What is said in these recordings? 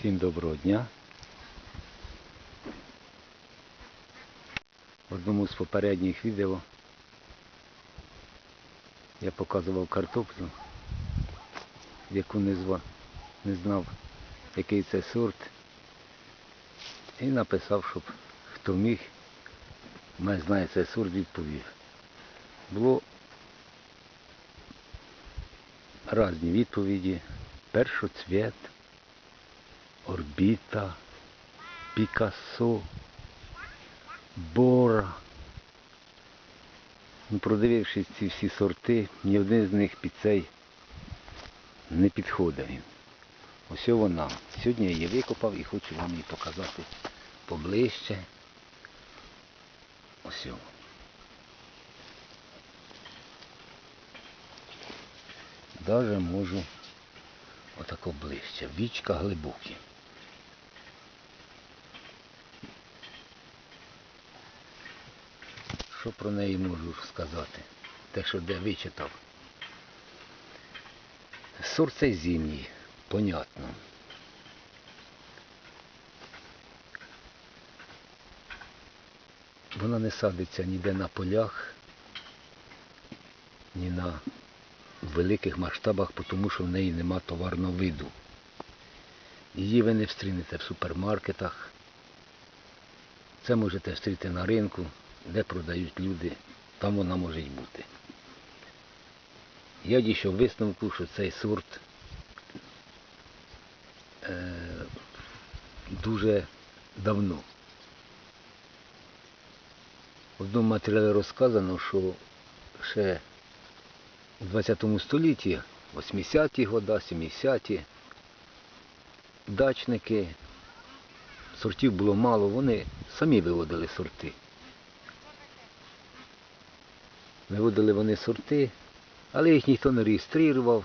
Всім доброго дня. В одному з попередніх відео я показував картоплю, яку не, зва, не знав, який це сорт. І написав, щоб хто міг, мене знає цей сорт, відповів. Було різні відповіді. Першоцвіт, орбіта, Пікассо, Бора. Ну, продивившись ці всі сорти, ні один з них під цей не підходить. Ось вона. Сьогодні я її викопав і хочу вам її показати поближче. Ось. Даже можу отако ближче. Вічка глибокі. Що про неї можу сказати? Те, що де вичитав. Сорт цей зимній, понятно. Вона не садиться ніде на полях, ні на великих масштабах, тому що в неї нема товарного виду. Її ви не встрінете в супермаркетах. Це можете встріти на ринку, де продають люди, там вона може й бути. Я дійшов висновку, що цей сорт е, дуже давно. В одному матеріалі розказано, що ще у 20 столітті, 80-ті года, 70-ті, дачники, сортів було мало, вони самі виводили сорти. Виводили вони сорти, але їх ніхто не реєстрував.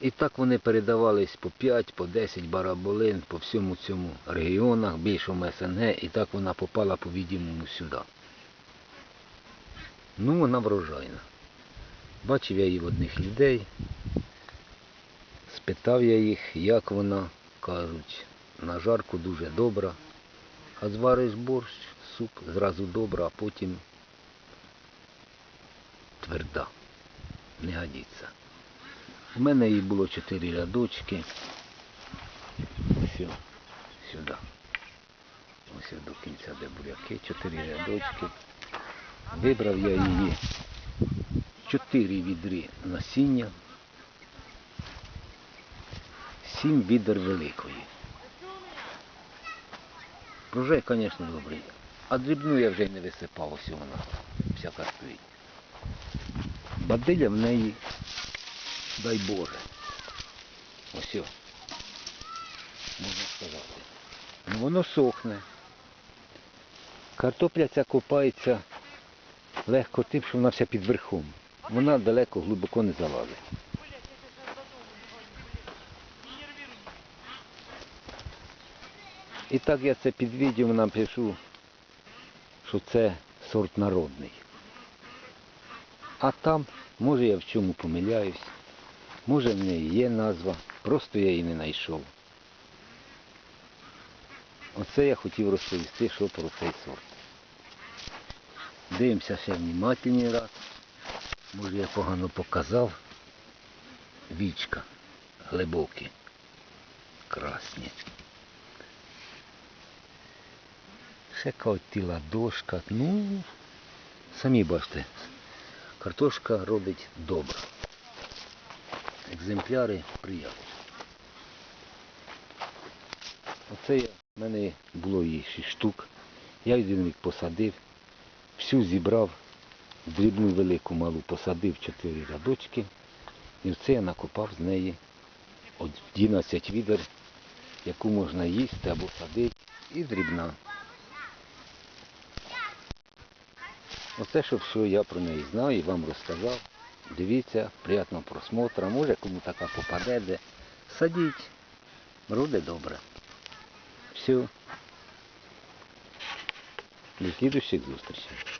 І так вони передавались по 5, по 10 бараболин по всьому цьому регіонах, більшому СНГ, і так вона попала по-відімому сюди. Ну, вона врожайна. Бачив я її в одних людей, спитав я їх, як вона, кажуть, на жарку дуже добра, а звариш борщ, суп зразу добра, а потім тверда, не годиться. У мене її було чотири рядочки. Все, сюди. Ось до кінця, де буряки, чотири рядочки. Вибрав я її чотири відри насіння, сім відер великої. Врожай, звісно, добрий. А дрібну я вже й не висипав, ось вона всяка стоїть. Бадиля в неї, дай Боже. Ось. Можна сказати. Ну воно сохне. Картопля ця копається легко тим, що вона вся під верхом. Вона далеко глибоко не залазить. І так я це під відео напишу, що це сорт народний. А там, може я в чому помиляюсь, може в неї є назва, просто я її не знайшов. Оце я хотів розповісти, що про цей сорт. Дивимося ще внимательний раз. Може я погано показав. Вічка глибокі, красні. Ще котіла дошка. Ну, самі бачите, картошка робить добре. Екземпляри приятні. Оце я, в мене було їх 6 штук. Я один рік посадив, всю зібрав, дрібну велику малу посадив 4 рядочки. І оце я накопав з неї 11 відер, яку можна їсти або садити, і дрібна. Оце, що все я про неї знав і вам розказав. Дивіться, приємного просмотру. Може кому така попаде, де садіть. Роди добре. Все. До слідущих зустрічей.